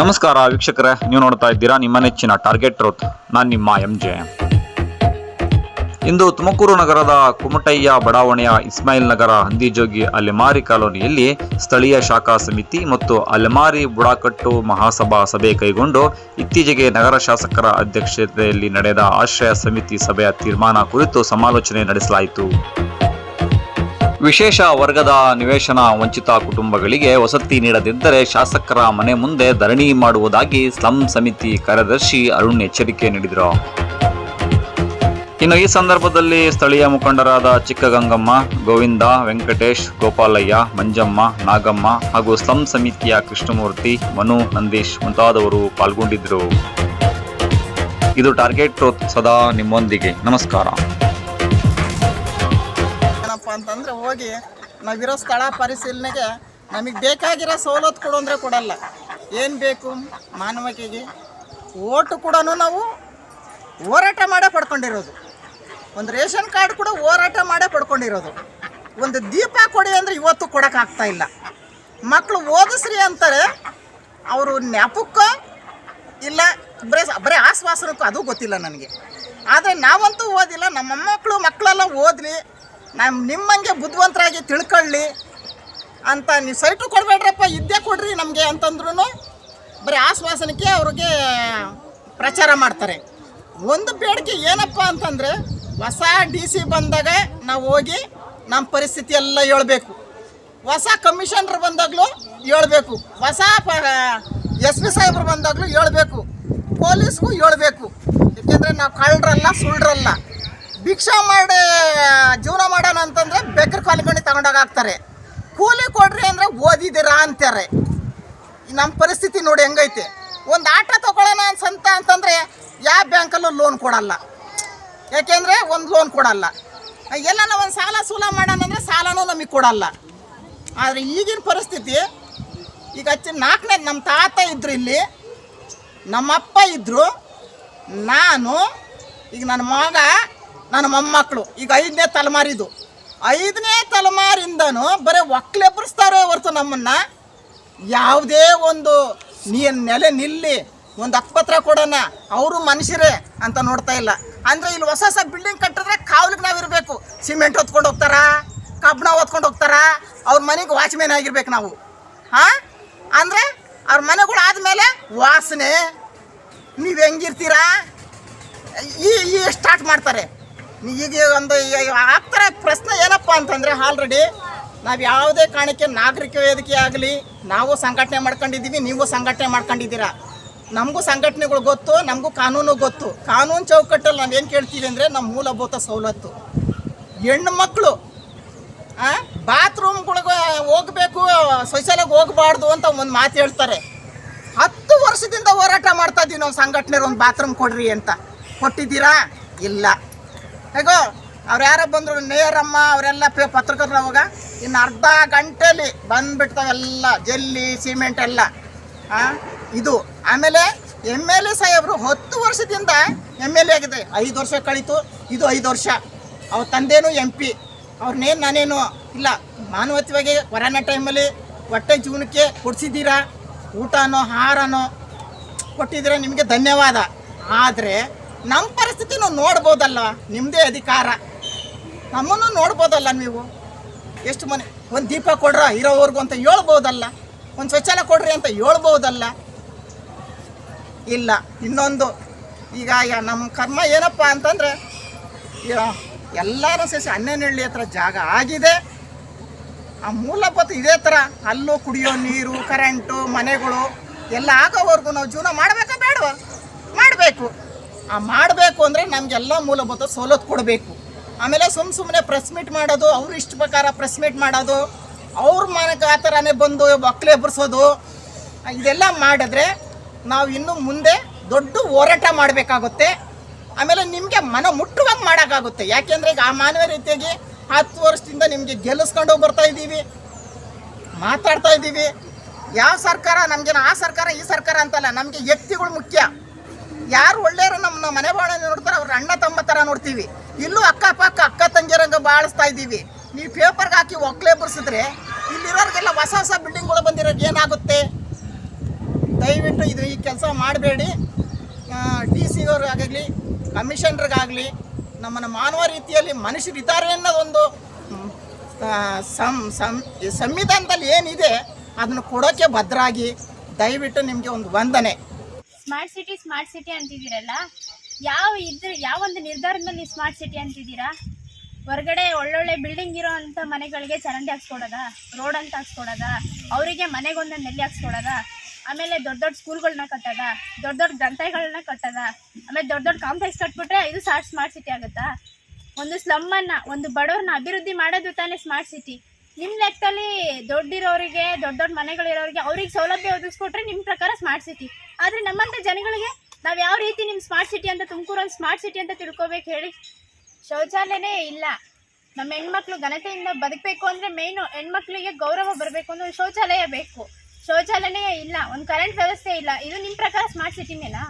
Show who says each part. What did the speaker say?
Speaker 1: ನಮಸ್ಕಾರ ವೀಕ್ಷಕರೇ, ನೀವು ನೋಡ್ತಾ ಇದ್ದೀರಾ ನಿಮ್ಮ ನೆಚ್ಚಿನ ಟಾರ್ಗೆಟ್ ರೋತ್ ನಾನು ನಿಮ್ಮ ಎಂ ಜೆ ಇಂದು ತುಮಕೂರು ನಗರದ ಕುಮಟಯ್ಯ ಬಡಾವಣೆಯ ಇಸ್ಮಾಯಿಲ್ ನಗರ ಹಂದಿಜೋಗಿ ಅಲೆಮಾರಿ ಕಾಲೋನಿಯಲ್ಲಿ ಸ್ಥಳೀಯ ಶಾಖಾ ಸಮಿತಿ ಮತ್ತು ಅಲೆಮಾರಿ ಬುಡಾಕಟ್ಟು ಮಹಾಸಭಾ ಸಭೆ ಕೈಗೊಂಡು ಇತ್ತೀಚೆಗೆ ನಗರ ಶಾಸಕರ ಅಧ್ಯಕ್ಷತೆಯಲ್ಲಿ ನಡೆದ ಆಶ್ರಯ ಸಮಿತಿ ಸಭೆಯ ತೀರ್ಮಾನ ಕುರಿತು ಸಮಾಲೋಚನೆ ನಡೆಸಲಾಯಿತು. ವಿಶೇಷ ವರ್ಗದ ನಿವೇಶನ ವಂಚಿತ ಕುಟುಂಬಗಳಿಗೆ ವಸತಿ ನೀಡದಿದ್ದರೆ ಶಾಸಕರ ಮನೆ ಮುಂದೆ ಧರಣಿ ಮಾಡುವುದಾಗಿ ಸ್ಲಂ ಸಮಿತಿ ಕಾರ್ಯದರ್ಶಿ ಅರುಣ್ ಎಚ್ಚರಿಕೆ ನೀಡಿದರು. ಇನ್ನು ಈ ಸಂದರ್ಭದಲ್ಲಿ ಸ್ಥಳೀಯ ಮುಖಂಡರಾದ ಚಿಕ್ಕಗಂಗಮ್ಮ, ಗೋವಿಂದ, ವೆಂಕಟೇಶ್, ಗೋಪಾಲಯ್ಯ, ಮಂಜಮ್ಮ, ನಾಗಮ್ಮ ಹಾಗೂ ಸ್ಲಂ ಸಮಿತಿಯ ಕೃಷ್ಣಮೂರ್ತಿ, ಮನು, ನಂದೀಶ್ ಮುಂತಾದವರು ಪಾಲ್ಗೊಂಡಿದ್ದರು. ಇದು ಟಾರ್ಗೆಟ್ ಸದಾ ನಿಮ್ಮೊಂದಿಗೆ. ನಮಸ್ಕಾರ.
Speaker 2: ಹೋಗಿ ನಾವಿರೋ ಸ್ಥಳ ಪರಿಶೀಲನೆಗೆ ನಮಗೆ ಬೇಕಾಗಿರೋ ಸವಲತ್ತು ಕೊಡು ಅಂದರೆ ಕೊಡಲ್ಲ. ಏನು ಬೇಕು ಮಾನವಕಿಗೆ? ಓಟು ಕೂಡ ನಾವು ಹೋರಾಟ ಮಾಡೇ ಪಡ್ಕೊಂಡಿರೋದು. ಒಂದು ರೇಷನ್ ಕಾರ್ಡ್ ಕೂಡ ಹೋರಾಟ ಮಾಡೇ ಪಡ್ಕೊಂಡಿರೋದು. ಒಂದು ದೀಪ ಕೊಡಿ ಅಂದರೆ ಇವತ್ತು ಕೊಡೋಕ್ಕಾಗ್ತಾ ಇಲ್ಲ. ಮಕ್ಕಳು ಓದಿಸ್ರಿ ಅಂತಾರೆ, ಅವರು ನೆಪಕ್ಕೋ ಇಲ್ಲ, ಬರೀ ಬರೀ ಆಶ್ವಾಸನಕ್ಕೂ ಅದು ಗೊತ್ತಿಲ್ಲ ನನಗೆ. ಆದರೆ ನಾವಂತೂ ಓದಿಲ್ಲ, ನಮ್ಮ ಮಕ್ಕಳು ಮಕ್ಕಳೆಲ್ಲ ಓದಲಿ ನಮ್ಮ ನಿಮ್ಮಂಗೆ ಬುದ್ಧಿವಂತರಾಗಿ ತಿಳ್ಕೊಳ್ಳಿ ಅಂತ ನೀವು ಸೈಟು ಕೊಡಬೇಡ್ರಪ್ಪ, ಇದ್ದೇ ಕೊಡ್ರಿ ನಮಗೆ ಅಂತಂದ್ರೂ ಬರೀ ಆಶ್ವಾಸನಕ್ಕೆ ಅವ್ರಿಗೆ ಪ್ರಚಾರ ಮಾಡ್ತಾರೆ. ಒಂದು ಬೇಡಿಕೆ ಏನಪ್ಪ ಅಂತಂದರೆ ಹೊಸ ಡಿ ಸಿ ಬಂದಾಗ ನಾವು ಹೋಗಿ ನಮ್ಮ ಪರಿಸ್ಥಿತಿ ಎಲ್ಲ ಹೇಳ್ಬೇಕು. ಹೊಸ ಕಮಿಷನರ್ ಬಂದಾಗಲೂ ಹೇಳ್ಬೇಕು. ಹೊಸ ಪ, ಎಸ್ ಪಿ ಸಾಹೇಬ್ರು ಬಂದಾಗಲೂ ಹೇಳ್ಬೇಕು. ಪೊಲೀಸ್ಗೂ ಹೇಳ್ಬೇಕು. ಯಾಕೆಂದರೆ ನಾವು ಕಳ್ಳರಲ್ಲ ಸುಳ್ರಲ್ಲ ಭಿಕ್ಷಾ ಮಾಡಿ, ಜೀವನ ಮಾಡೋಣ ಅಂತಂದರೆ ಕಾಲ್ಕೊಂಡು ತಗೊಂಡಾಗ ಹಾಕ್ತಾರೆ. ಕೂಲಿ ಕೊಡ್ರಿ ಅಂದರೆ ಓದಿದ್ದೀರಾ ಅಂತಾರೆ. ನಮ್ಮ ಪರಿಸ್ಥಿತಿ ನೋಡಿ ಹೆಂಗೈತೆ. ಒಂದು ಆಟೋ ತಗೊಳ್ಳೋಣ ಅನ್ಸಂತ ಅಂತಂದರೆ ಯಾವ ಬ್ಯಾಂಕಲ್ಲೂ ಲೋನ್ ಕೊಡಲ್ಲ. ಯಾಕೆಂದರೆ ಒಂದು ಲೋನ್ ಕೊಡಲ್ಲ. ಎಲ್ಲ ನಾವು ಒಂದು ಸಾಲ ಸೂಲ ಮಾಡೋಣ ಅಂದರೆ ಸಾಲನೂ ನಮಗೆ ಕೊಡಲ್ಲ. ಆದರೆ ಈಗಿನ ಪರಿಸ್ಥಿತಿ, ಈಗ ಹಚ್ಚಿ ನಾಲ್ಕನೇ ನಮ್ಮ ತಾತ ಇದ್ರು ಇಲ್ಲಿ, ನಮ್ಮಪ್ಪ ಇದ್ದರು ನಾನು, ಈಗ ನನ್ನ ಮಗ ನನ್ನ ಮೊಮ್ಮಕ್ಕಳು. ಈಗ ಐದನೇ ತಲೆಮಾರಿದು. ಐದನೇ ತಲೆಮಾರಿಂದನೂ ಬರೀ ಒಕ್ಲೆಬ್ಬರಿಸ್ತಾರೆ ಹೊರತು ನಮ್ಮನ್ನು. ಯಾವುದೇ ಒಂದು ನೀ ನೆಲೆ ನಿಲ್ಲಿ, ಒಂದು ಅಕ್ಪತ್ರ ಕೊಡೋಣ, ಅವರು ಮನುಷ್ಯರೇ ಅಂತ ನೋಡ್ತಾ ಇಲ್ಲ. ಅಂದರೆ ಇಲ್ಲಿ ಹೊಸ ಹೊಸ ಬಿಲ್ಡಿಂಗ್ ಕಟ್ಟಿದ್ರೆ ಕಾವಲಿಗೆ ನಾವು ಇರಬೇಕು. ಸಿಮೆಂಟ್ ಹೊತ್ಕೊಂಡು ಹೋಗ್ತಾರಾ? ಕಬ್ಬಣ ಹೊತ್ಕೊಂಡು ಹೋಗ್ತಾರಾ? ಅವ್ರ ಮನೆಗೆ ವಾಚ್ಮ್ಯಾನ್ ಆಗಿರ್ಬೇಕು ನಾವು. ಹಾಂ? ಅಂದರೆ ಅವ್ರ ಮನೆಗಳು ಆದಮೇಲೆ ವಾಸನೆ. ನೀವು ಹೆಂಗಿರ್ತೀರಾ? ಈ ಈ ಸ್ಟಾರ್ಟ್ ಮಾಡ್ತಾರೆ. ಈಗ ಒಂದು ಆಗ್ತಾರೆ ಪ್ರಶ್ನೆ ಏನಪ್ಪ ಅಂತಂದರೆ ಆಲ್ರೆಡಿ ನಾವು ಯಾವುದೇ ಕಾರಣಕ್ಕೆ ನಾಗರಿಕ ವೇದಿಕೆ ಆಗಲಿ, ನಾವು ಸಂಘಟನೆ ಮಾಡ್ಕೊಂಡಿದ್ದೀವಿ, ನೀವು ಸಂಘಟನೆ ಮಾಡ್ಕೊಂಡಿದ್ದೀರಾ. ನಮಗೂ ಸಂಘಟನೆಗಳು ಗೊತ್ತು, ನಮಗೂ ಕಾನೂನು ಗೊತ್ತು. ಕಾನೂನು ಚೌಕಟ್ಟಲ್ಲಿ ನಾವು ಏನು ಕೇಳ್ತೀವಿ ಅಂದರೆ ನಮ್ಮ ಮೂಲಭೂತ ಸವಲತ್ತು. ಹೆಣ್ಣು ಮಕ್ಕಳು ಬಾತ್ರೂಮ್ಗಳಿಗೆ ಹೋಗಬೇಕು ಶೌಚಾಲಯಕ್ಕೆ ಹೋಗಬಾರ್ದು ಅಂತ ಒಂದು ಮಾತು ಹೇಳ್ತಾರೆ. ಹತ್ತು ವರ್ಷದಿಂದ ಹೋರಾಟ ಮಾಡ್ತಾ ಇದ್ದೀವಿ ನಾವು ಸಂಘಟನೆ ಒಂದು ಬಾತ್ರೂಮ್ ಕೊಡ್ರಿ ಅಂತ. ಕೊಟ್ಟಿದ್ದೀರಾ? ಇಲ್ಲ. ಹೇಗೋ, ಅವ್ರು ಯಾರೋ ಬಂದರು, ನೇರಮ್ಮ, ಅವರೆಲ್ಲ ಪೇ ಪತ್ರಕರ್ತರು ಅವಾಗ ಇನ್ನು ಅರ್ಧ ಗಂಟೆಲಿ ಬಂದ್ಬಿಡ್ತಾವೆಲ್ಲ ಜಲ್ಲಿ, ಸಿಮೆಂಟ್ ಎಲ್ಲ. ಇದು. ಆಮೇಲೆ ಎಂ ಎಲ್ ಎ ಸಾಹೇಬರು ಹತ್ತು ವರ್ಷದಿಂದ ಎಂ ಎಲ್ ಎ ಆಗಿದೆ. ಐದು ವರ್ಷ ಕಳೀತು, ಇದು ಐದು ವರ್ಷ. ಅವ್ರ ತಂದೆನೂ ಎಂ ಪಿ. ಅವ್ರನ್ನೇನು ನಾನೇನು, ಇಲ್ಲ ಮಾನವತ್ವವಾಗಿ ಕೊರೋನಾ ಟೈಮಲ್ಲಿ ಹೊಟ್ಟೆ ಜೀವನಕ್ಕೆ ಕೊಡಿಸಿದ್ದೀರಾ? ಊಟನೋ, ಆಹಾರನೋ? ಕೊಟ್ಟಿದ್ದೀರಾ? ನಿಮಗೆ ಧನ್ಯವಾದ. ಆದರೆ ನಮ್ಮ ಪರಿಸ್ಥಿತಿ ನೋಡ್ಬೋದಲ್ಲ ನಿಮ್ಮದೇ ಅಧಿಕಾರ. ನಮ್ಮನ್ನು ನೋಡ್ಬೋದಲ್ಲ ನೀವು? ಎಷ್ಟು ಮನೆ, ಒಂದು ದೀಪ ಕೊಡ್ರ ಇರೋವರೆಗೂ ಅಂತ ಹೇಳ್ಬೋದಲ್ಲ? ಒಂದು ಶೌಚಾಲಯ ಕೊಡ್ರಿ ಅಂತ ಹೇಳ್ಬೋದಲ್ಲ? ಇಲ್ಲ, ಇನ್ನೊಂದು. ಈಗ ನಮ್ಮ ಕರ್ಮ ಏನಪ್ಪ ಅಂತಂದರೆ ಎಲ್ಲರೂ ಸೇರಿಸಿ ಹನ್ನೆರಡು ಹತ್ರ ಜಾಗ ಆಗಿದೆ. ಆ ಮೂಲಭೂತ ಇದೇ ಥರ ಅಲ್ಲೂ ಕುಡಿಯೋ ನೀರು, ಕರೆಂಟು, ಮನೆಗಳು ಎಲ್ಲ ಆಗೋವರೆಗೂ ನಾವು ಜೀವನ ಮಾಡಬೇಕಾ ಬೇಡವ? ಮಾಡಬೇಕು. ಆ ಮಾಡಬೇಕು ಅಂದರೆ ನಮಗೆಲ್ಲ ಮೂಲಭೂತ ಸವಲತ್ತು ಕೊಡಬೇಕು. ಆಮೇಲೆ ಸುಮ್ಮ ಸುಮ್ಮನೆ ಪ್ರೆಸ್ ಮೀಟ್ ಮಾಡೋದು, ಅವ್ರ ಇಷ್ಟ ಪ್ರಕಾರ ಪ್ರೆಸ್ ಮೀಟ್ ಮಾಡೋದು, ಅವ್ರ ಮನೆಗೆ ಆ ಥರನೇ ಬಂದು ಒಕ್ಕಲೆ ಎಬ್ಬರಿಸೋದು ಇದೆಲ್ಲ ಮಾಡಿದ್ರೆ ನಾವು ಇನ್ನು ಮುಂದೆ ದೊಡ್ಡ ಹೋರಾಟ ಮಾಡಬೇಕಾಗುತ್ತೆ. ಆಮೇಲೆ ನಿಮಗೆ ಮನ ಮುಟ್ಟುವಂಗೆ ಮಾಡೋಕ್ಕಾಗುತ್ತೆ. ಯಾಕೆಂದರೆ ಈಗ ಆ ಮಾನವ ರೀತಿಯಾಗಿ ಹತ್ತು ವರ್ಷದಿಂದ ನಿಮಗೆ ಗೆಲ್ಲಿಸ್ಕೊಂಡು ಬರ್ತಾ ಇದ್ದೀವಿ, ಮಾತಾಡ್ತಾ ಇದ್ದೀವಿ. ಯಾವ ಸರ್ಕಾರ, ನಮಗೇನು ಆ ಸರ್ಕಾರ, ಈ ಸರ್ಕಾರ ಅಂತಲ್ಲ, ನಮಗೆ ವ್ಯಕ್ತಿಗಳು ಮುಖ್ಯ. ಯಾರು ಒಳ್ಳೆಯವರು ನಮ್ಮ ಮನೆ ಬಾಳ ನೋಡ್ತಾರೆ, ಅವ್ರ ಅಣ್ಣ ತಮ್ಮ ಥರ ನೋಡ್ತೀವಿ. ಇಲ್ಲೂ ಅಕ್ಕಪಕ್ಕ ಅಕ್ಕ ತಂಜರಂಗ ಬಾಳಿಸ್ತಾ ಇದ್ದೀವಿ. ನೀವು ಪೇಪರ್ಗೆ ಹಾಕಿ ಒಕ್ಕಲೆ ಬರ್ಸಿದ್ರೆ ಇಲ್ಲಿರೋರಿಗೆಲ್ಲ ಹೊಸ ಹೊಸ ಬಿಲ್ಡಿಂಗ್ಗಳು ಬಂದಿರೋದು ಏನಾಗುತ್ತೆ? ದಯವಿಟ್ಟು ಇದು ಈ ಕೆಲಸ ಮಾಡಬೇಡಿ. ಡಿ ಸಿ ಅವ್ರಿಗಾಗಲಿ ಕಮಿಷನರ್ಗಾಗಲಿ ನಮ್ಮನ್ನು ಮಾನವ ರೀತಿಯಲ್ಲಿ ಮನುಷ್ಯರಿದ್ದಾರೆ ಅನ್ನೋದೊಂದು ಸಂ ಸಂವಿಧಾನದಲ್ಲಿ ಏನಿದೆ, ಅದನ್ನು ಕೊಡೋಕ್ಕೆ ಭದ್ರಾಗಿ, ದಯವಿಟ್ಟು ನಿಮಗೆ ಒಂದು ವಂದನೆ.
Speaker 3: ಸ್ಮಾರ್ಟ್ ಸಿಟಿ ಸ್ಮಾರ್ಟ್ ಸಿಟಿ ಅಂತಿದ್ದೀರಲ್ಲ? ಯಾವ ಇದ್ರ, ಯಾವ ಒಂದು ನಿರ್ಧಾರದ ಮೇಲೆ ಸ್ಮಾರ್ಟ್ ಸಿಟಿ ಅಂತಿದ್ದೀರಾ? ಹೊರಗಡೆ ಒಳ್ಳೊಳ್ಳೆ ಬಿಲ್ಡಿಂಗ್ ಇರೋ ಅಂಥ ಮನೆಗಳಿಗೆ ಚರಂಡಿ ಹಾಕ್ಸ್ಕೊಡೋದ? ರೋಡ್ ಅಂತ ಹಾಕ್ಸ್ಕೊಡೋದ? ಅವರಿಗೆ ಮನೆಗೊಂದು ನೆಲ್ಲಿ ಹಾಕ್ಸ್ಕೊಡೋದ? ಆಮೇಲೆ ದೊಡ್ಡ ದೊಡ್ಡ ಸ್ಕೂಲ್ಗಳನ್ನ ಕಟ್ಟದ? ದೊಡ್ಡ ದೊಡ್ಡ ಗ್ರಂಥಗಳನ್ನ ಕಟ್ಟದ? ಆಮೇಲೆ ದೊಡ್ಡ ದೊಡ್ಡ ಕಾಂಪ್ಲೆಕ್ಸ್ ಕಟ್ಬಿಟ್ರೆ ಇದು ಸಾರ್ ಸ್ಮಾರ್ಟ್ ಸಿಟಿ ಆಗುತ್ತಾ? ಒಂದು ಸ್ಲಮ್ಮನ್ನು ಒಂದು ಬಡವ್ರನ್ನ ಅಭಿವೃದ್ಧಿ ಮಾಡೋದು ತಾನೇ ಸ್ಮಾರ್ಟ್ ಸಿಟಿ ನಿಮ್ಮ ಲೆಕ್ಕದಲ್ಲಿ ದೊಡ್ಡಿರೋರಿಗೆ, ದೊಡ್ಡ ದೊಡ್ಡ ಮನೆಗಳಿರೋರಿಗೆ ಅವ್ರಿಗೆ ಸೌಲಭ್ಯ ಒದಗಿಸ್ಕೊಟ್ರೆ ನಿಮ್ಮ ಪ್ರಕಾರ ಸ್ಮಾರ್ಟ್ ಸಿಟಿ ಆದರೆ ನಮ್ಮಂಥ ಜನಗಳಿಗೆ ನಾವು ಯಾವ ರೀತಿ ನಿಮ್ಮ ಸ್ಮಾರ್ಟ್ ಸಿಟಿ ಅಂತ ತುಮಕೂರು ಸ್ಮಾರ್ಟ್ ಸಿಟಿ ಅಂತ ತಿಳ್ಕೊಬೇಕು ಹೇಳಿ? ಶೌಚಾಲಯನೇ ಇಲ್ಲ. ನಮ್ಮ ಹೆಣ್ಮಕ್ಳು ಘನತೆಯಿಂದ ಬದುಕಬೇಕು ಅಂದರೆ ಮೇಯ್ನು ಹೆಣ್ಮಕ್ಳಿಗೆ ಗೌರವ ಬರಬೇಕು ಅಂದ್ರೆ ಶೌಚಾಲಯ ಬೇಕು. ಶೌಚಾಲಯನೇ ಇಲ್ಲ. ಒಂದು ಕರೆಂಟ್ ವ್ಯವಸ್ಥೆ ಇಲ್ಲ. ಇದು ನಿಮ್ಮ ಪ್ರಕಾರ ಸ್ಮಾರ್ಟ್ ಸಿಟಿನೇನಾ